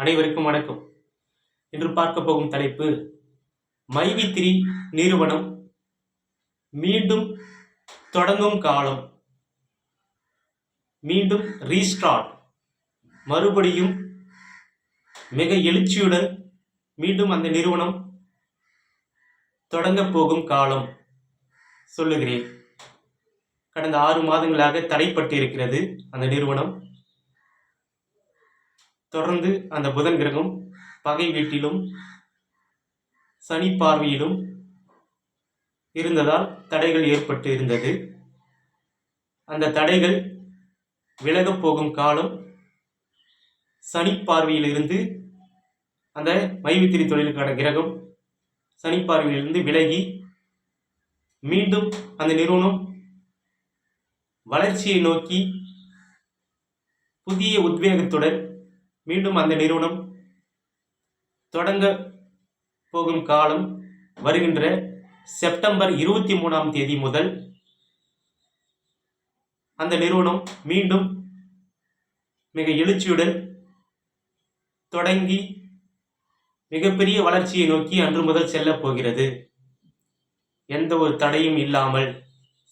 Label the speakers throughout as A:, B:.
A: அனைவருக்கும் வணக்கம். இன்று பார்க்க போகும் தலைப்பு மைவித்திரி நிறுவனம் மீண்டும் தொடங்கும் காலம். மீண்டும் ரீஸ்டார்ட் மறுபடியும் மிக எழுச்சியுடன் மீண்டும் அந்த நிறுவனம் தொடங்கப் போகும் காலம் சொல்லுகிறேன். கடந்த ஆறு மாதங்களாக தடைப்பட்டு இருக்கிறது அந்த நிறுவனம். தொடர்ந்து அந்த புதன் கிரகம் பகை வீட்டிலும் சனி பார்வையிலும் இருந்ததால் தடைகள் ஏற்பட்டு இருந்தது. அந்த தடைகள் விலகப் போகும் காலம் சனி பார்வையிலிருந்து அந்த மைவித்திரி தொழிலுக்கான கிரகம் சனி பார்வையிலிருந்து விலகி மீண்டும் அந்த நிறுவனம் வளர்ச்சியை நோக்கி புதிய உத்வேகத்துடன் மீண்டும் அந்த நிறுவனம் தொடங்க போகும் காலம் வருகின்ற செப்டம்பர் இருபத்தி மூணாம் தேதி முதல் அந்த நிறுவனம் மீண்டும் மிக எழுச்சியுடன் தொடங்கி மிகப்பெரிய வளர்ச்சியை நோக்கி அன்று முதல் செல்லப் போகிறது. எந்த ஒரு தடையும் இல்லாமல்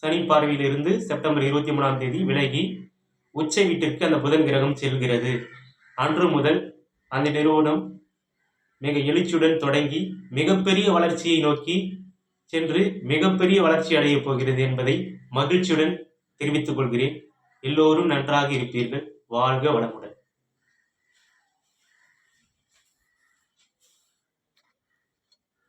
A: சனி பார்வையிலிருந்து செப்டம்பர் இருபத்தி மூணாம் தேதி விலகி உச்ச வீட்டிற்கு அந்த புதன் கிரகம் செல்கிறது. அன்று முதல் அந்த நிறுவனம் மிக எழுச்சியுடன் தொடங்கி மிகப்பெரிய வளர்ச்சியை நோக்கி சென்று மிகப்பெரிய வளர்ச்சி அடையப் போகிறது என்பதை மகிழ்ச்சியுடன் தெரிவித்துக் கொள்கிறேன். எல்லோரும் நன்றாக இருப்பீர்கள். வாழ்க வளமுடன்.